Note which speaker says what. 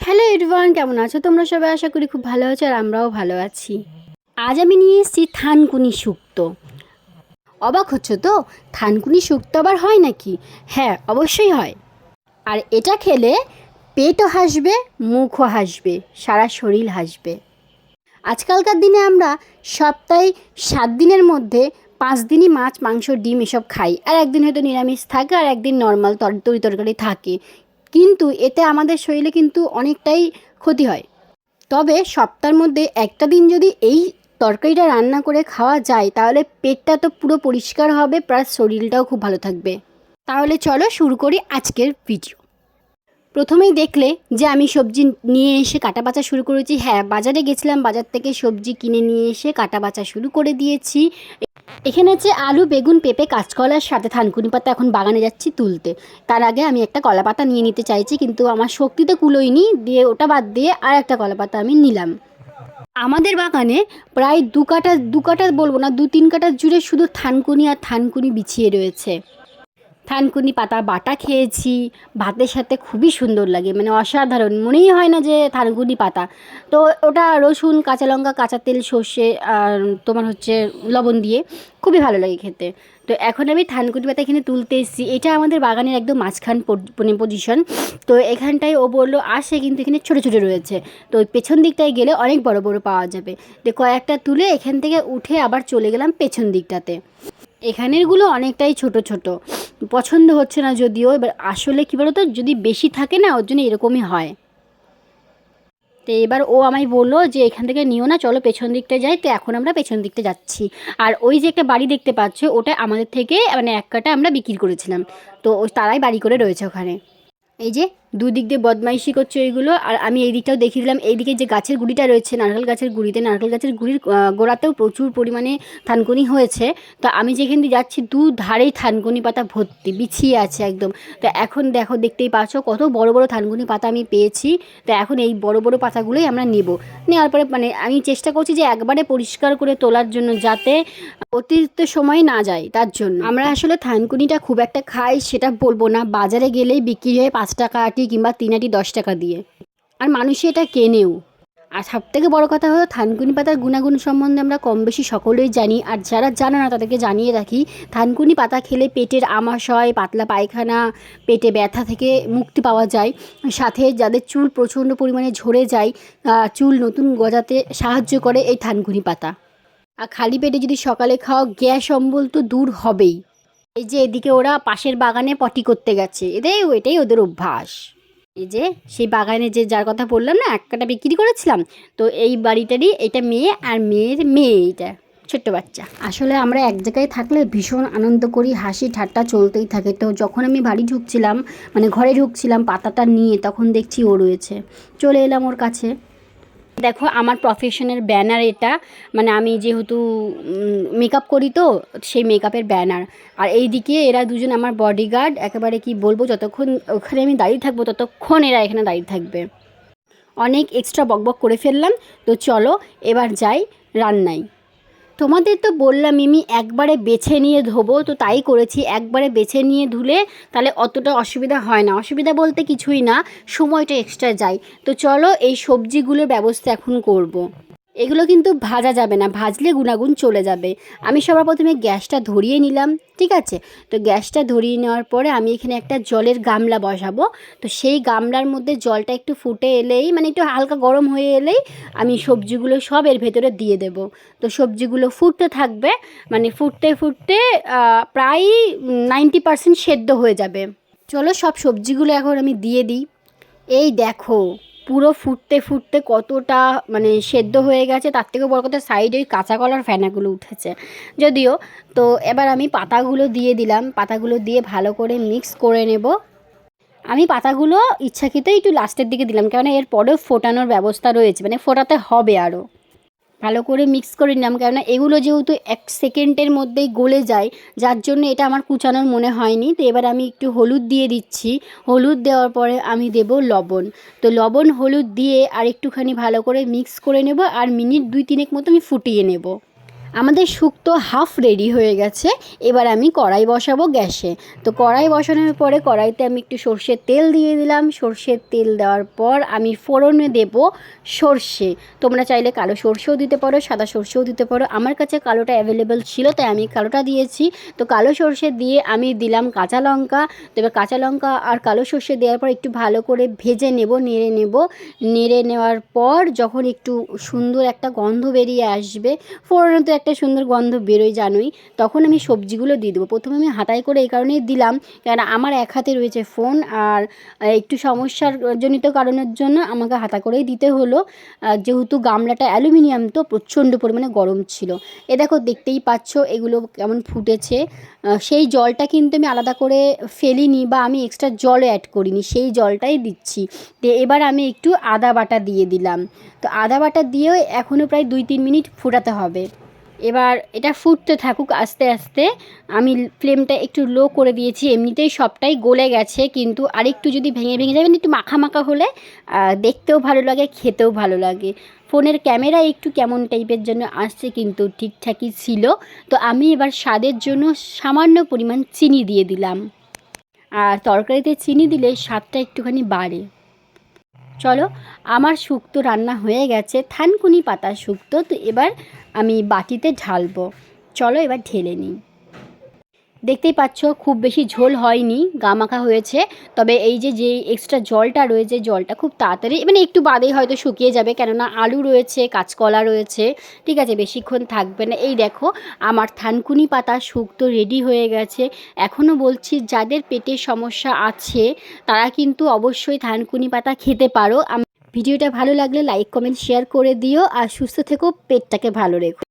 Speaker 1: Hello everyone কেমন আছো? তোমরা সবাই আশা করি খুব ভালো আছো আর আমরাও ভালো আছি। আজ আমি নিয়ে এসেছি থানকুনি শুক্তো। অবাক হচ্ছে তো? থানকুনি শুক্তো আবার হয় নাকি? হ্যাঁ অবশ্যই হয়। আর এটা খেলে পেটও হাসবে, মুখও হাসবে, সারা শরীর হাসবে। আজকালকার দিনে আমরা সপ্তাহে সাত দিনের মধ্যে পাঁচ দিনই মাছ, মাংস, ডিম এসব খাই। আর একদিন হয়তো নিরামিষ থাকে, আর একদিন নর্মাল তরি তরকারি থাকে। কিন্তু এতে আমাদের শরীরে কিন্তু অনেকটাই ক্ষতি হয়। তবে সপ্তাহের মধ্যে একটা দিন যদি এই তরকারিটা রান্না করে খাওয়া যায়, তাহলে পেটটা তো পুরো পরিষ্কার হবে, প্লাস শরীরটাও খুব ভালো থাকবে। তাহলে চলো শুরু করি আজকের ভিডিও প্রথমেই দেখলে যে আমি সবজি নিয়ে এসে কাটা বাছা শুরু করেছি। হ্যাঁ বাজারে গেছিলাম, বাজার থেকে সবজি কিনে নিয়ে এসে কাটা বাছা শুরু করে দিয়েছি। এখানে হচ্ছে আলু, বেগুন, পেঁপে কাঁচকলার সাথে থানকুনি পাতা এখন বাগানে যাচ্ছি তুলতে। তার আগে আমি একটা কলা পাতা নিয়ে নিতে চাইছি, কিন্তু আমার শক্তিতে কুলোইনি দিয়ে ওটা বাদ দিয়ে আর একটা কলা পাতা আমি নিলাম। আমাদের বাগানে প্রায় দু কাটা দু কাটা বলব না, দু তিন কাটা জুড়ে শুধু থানকুনি আর থানকুনি বিছিয়ে রয়েছে। থানকুনি পাতা বাটা খেয়েছি। ভাতের সাথে খুবই সুন্দর লাগে মানে অসাধারণ। মনেই হয় না যে থানকুনি পাতা। তো ওটা রসুন, কাঁচা লঙ্কা, কাঁচা তেল, সর্ষে আর তোমার হচ্ছে লবণ দিয়ে খুবই ভালো লাগে খেতে। তো এখন আমি থানকুনি পাতা এখানে তুলতে এসেছি। এটা আমাদের বাগানের একদম মাঝখান মানে পজিশন তো এখানটায় ও বলল, আসে কিন্তু এখানে ছোটো ছোটো রয়েছে। তো ওই পেছন দিকটায় গেলে অনেক বড় বড় পাওয়া যাবে। তো কয়েকটা তুলে এখান থেকে উঠে আবার চলে গেলাম পেছন দিকটাতে। এখানেরগুলো অনেকটাই ছোট ছোট। পছন্দ হচ্ছে না যদিও, এবার আসলে কী বলতো, যদি বেশি থাকে না, ওর জন্য এরকমই হয়। তো এবার ও আমায় বলল যে, এখান থেকে নিও না, চলো পেছন দিকটা যাই। তো এখন আমরা পেছন দিকটা যাচ্ছি। আর ওই যে একটা বাড়ি দেখতে পাচ্ছ, ওটা আমাদের থেকে মানে এক কাটা আমরা বিক্রি করেছিলাম। তো তারাই বাড়ি করে রয়েছে ওখানে। এই যে দুদিক দিয়ে বদমাইশি করছে ওইগুলো। আর আমি এই দিকটাও দেখিয়ে দিলাম এইদিকে যে গাছের গুড়িটা রয়েছে, নারকেল গাছের গুড়িতে, নারকেল গাছের গুড়ির গোড়াতেও প্রচুর পরিমাণে থানকুনি হয়েছে। তো আমি যেখান দিয়ে যাচ্ছি দু ধারেই থানকুনি পাতা ভর্তি, বিছিয়ে আছে একদম। তো এখন দেখো, দেখতেই পাচ্ছ কত বড় বড় থানকুনি পাতা আমি পেয়েছি। তো এখন এই বড় বড় পাতাগুলোই আমরা নেব। নেওয়ার পরে মানে আমি চেষ্টা করছি যে একবারে পরিষ্কার করে তোলার জন্য যাতে অতিরিক্ত সময় না যায় তার জন্য। আমরা আসলে থানকুনিটা খুব একটা খাই, সেটা বলব না। বাজারে গেলেই বিক্রি হয় পাঁচ টাকা আটি কিংবা তিন আটি দশ টাকা দিয়ে। আর মানুষে এটা কেনেও। আর সব থেকে বড় কথা হলো থানকুনি পাতার গুণাগুণ সম্বন্ধে আমরা কম বেশি সকলেই জানি। আর যারা জানে না তাদেরকে জানিয়ে রাখি, থানকুনি পাতা খেলে পেটের আমাশয় পাতলা পায়খানা, পেটে ব্যথা থেকে মুক্তি পাওয়া যায়। সাথে যাদের চুল প্রচণ্ড পরিমাণে ঝরে যায় চুল নতুন গজাতে সাহায্য করে এই থানকুনি পাতা। আর খালি পেটে যদি সকালে খাও গ্যাস অম্বল তো দূর হবেই। এই যে এদিকে ওরা পাশের বাগানে পটি করতে গেছে। এটাই এটাই ওদের অভ্যাস। এই যে সেই বাগানে যে যার কথা বললাম না এক কাটা বিক্রি করেছিলাম। তো এই বাড়িটারই এটা মেয়ে আর মেয়ের মেয়ে এটা ছোট্ট বাচ্চা। আসলে আমরা এক জায়গায় থাকলে ভীষণ আনন্দ করি, হাসি ঠাট্টা চলতেই থাকে। তো যখন আমি বাড়ি ঢুকছিলাম মানে ঘরে ঢুকছিলাম পাতাটা নিয়ে, তখন দেখছি ও রয়েছে। চলে এলাম ওর কাছে। দেখো, আমার প্রফেশনের ব্যানার এটা। মানে আমি যেহেতু মেকআপ করি তো, সেই মেকআপের ব্যানার আর এই দিকে এরা দুজন আমার বডিগার্ড একেবারে কি বলব, যতক্ষণ ওখানে আমি দাঁড়িয়ে থাকব, ততক্ষণ এরা এখানে দাঁড়িয়ে থাকবে। অনেক এক্সট্রা বকবক করে ফেললাম। তো চলো, এবার যাই রান্নায়। তোমাদের তো বললাম আমি একবারে বেছে নিয়ে ধোবো, তো তাই করেছি। একবারে বেছে নিয়ে ধুলে তাহলে অতটা অসুবিধা হয় না। অসুবিধা বলতে কিছুই না, সময়টা এক্সট্রা যায়। তো চলো এই সবজিগুলোর ব্যবস্থা এখন করব। এগুলো কিন্তু ভাজা যাবে না, ভাজলে গুণাগুণ চলে যাবে। আমি সবার প্রথমে গ্যাসটা ধরিয়ে নিলাম, ঠিক আছে? তো গ্যাসটা ধরিয়ে নেওয়ার পরে আমি এখানে একটা জলের গামলা বসাবো। তো সেই গামলার মধ্যে জলটা একটু ফুটে এলেই মানে একটু হালকা গরম হয়ে এলেই আমি সবজিগুলো সব এর ভেতরে দিয়ে দেব। তো সবজিগুলো ফুটতে থাকবে মানে ফুটতে ফুটতে প্রায় নাইনটি পার্সেন্ট সেদ্ধ হয়ে যাবে। চলো সব সবজিগুলো এখন আমি দিয়ে দিই। এই দেখো পুরো ফুটতে ফুটতে কতটা মানে সেদ্ধ হয়ে গেছে, তার থেকেও বড় কথা সাইডে ওই কাঁচা কলার ফেনাগুলো উঠেছে। যদিও, তো এবার আমি পাতাগুলো দিয়ে দিলাম, পাতাগুলো দিয়ে ভালো করে মিক্স করে নেব। আমি পাতাগুলো ইচ্ছাকৃতই একটু লাস্টের দিকে দিলাম, কেননা এর পরেও ফোটানোর ব্যবস্থা রয়েছে মানে ফোটাতে হবে আরও ভালো করে মিক্স করে নিলাম। কেননা এগুলো যেহেতু এক সেকেন্ডের মধ্যেই গলে যায়, যার জন্য এটা আমার কুচানোর মনে হয়নি। তো এবার আমি একটু হলুদ দিয়ে দিচ্ছি। হলুদ দেওয়ার পরে আমি দেব লবণ। তো লবণ, হলুদ দিয়ে আর একটুখানি ভালো করে মিক্স করে নেব আর মিনিট দুই তিনেক মতো আমি ফুটিয়ে নেব। আমাদের শুক্তো হাফ রেডি হয়ে গেছে, এবার আমি কড়াই বসাবো গ্যাসে। তো কড়াই বসানোর পরে কড়াইতে আমি একটু সর্ষের তেল দিয়ে দিলাম। সর্ষের তেল দেওয়ার পর আমি ফোড়নে দেব সর্ষে। তোমরা চাইলে কালো সর্ষেও দিতে পারো, সাদা সর্ষেও দিতে পারো। আমার কাছে কালোটা অ্যাভেলেবেল ছিল, তাই আমি কালোটা দিয়েছি। তো কালো সর্ষে দিয়ে আমি দিলাম কাঁচা লঙ্কা। তো এবার কাঁচা লঙ্কা আর কালো সর্ষে দেওয়ার পর একটু ভালো করে ভেজে নেব, নেড়ে নেব। নেড়ে নেওয়ার পর যখন একটু সুন্দর একটা গন্ধ বেরিয়ে আসবে, ফোড়নে তো সুন্দর গন্ধ বেরোয় জানোই, তখন আমি সবজিগুলো দিয়ে দেবো। প্রথমে আমি হাতায় করে এই কারণেই দিলাম কেন আমার এক হাতে রয়েছে ফোন আর একটু সমস্যার জনিত কারণের জন্য আমাকে হাতা করেই দিতে হলো। যেহেতু গামলাটা অ্যালুমিনিয়াম, তো প্রচণ্ড পরিমাণে গরম ছিল। এ দেখো, দেখতেই পাচ্ছ এগুলো কেমন ফুটেছে। সেই জলটা কিন্তু আমি আলাদা করে ফেলিনি বা আমি এক্সট্রা জলও অ্যাড করিনি, সেই জলটাই দিচ্ছি। দিয়ে এবার আমি একটু আদা বাটা দিয়ে দিলাম। তো আদা বাটা দিয়েও এখনও প্রায় দুই তিন মিনিট ফুটাতে হবে। এবার এটা ফুটতে থাকুক আস্তে আস্তে। আমি ফ্লেমটা একটু লো করে দিয়েছি, এমনিতেই সবটাই গলে গেছে, কিন্তু আরেকটু যদি ভেঙে ভেঙে যাবে, একটু মাখা মাখা হলে দেখতেও ভালো লাগে, খেতেও ভালো লাগে। ফোনের ক্যামেরা একটু কেমন টাইপের জন্য আসছে, কিন্তু ঠিকঠাকই ছিল। তো আমি এবার স্বাদের জন্য সামান্য পরিমাণ চিনি দিয়ে দিলাম। আর তরকারিতে চিনি দিলে স্বাদটা একটুখানি বাড়ে। চলো, আমার শুক্তো রান্না হয়ে গেছে, থানকুনি পাতা শুক্তো। তো এবার আমি বাটিতে ঢালবো। চলো এবার ঢেলে নিই। দেখতেই পাচ্ছ, খুব বেশি ঝোল হয়নি, গামাখা হয়েছে। তবে এই যে যে এক্সট্রা জলটা রয়েছে, জলটা খুব তাড়াতাড়ি মানে একটু বাদেই হয়তো শুকিয়ে যাবে, কেননা আলু রয়েছে, কাঁচকলা রয়েছে, ঠিক আছে, বেশিক্ষণ থাকবে না। এই দেখো, আমার থানকুনি পাতা শুক্তো রেডি হয়ে গেছে। এখনও বলছি, যাদের পেটের সমস্যা আছে, তারা কিন্তু অবশ্যই থানকুনি পাতা খেতে পারো। ভিডিওটা ভালো লাগলে লাইক কমেন্ট শেয়ার করে দিও আর সুস্থ থেকো পেটটাকে ভালো রেখো।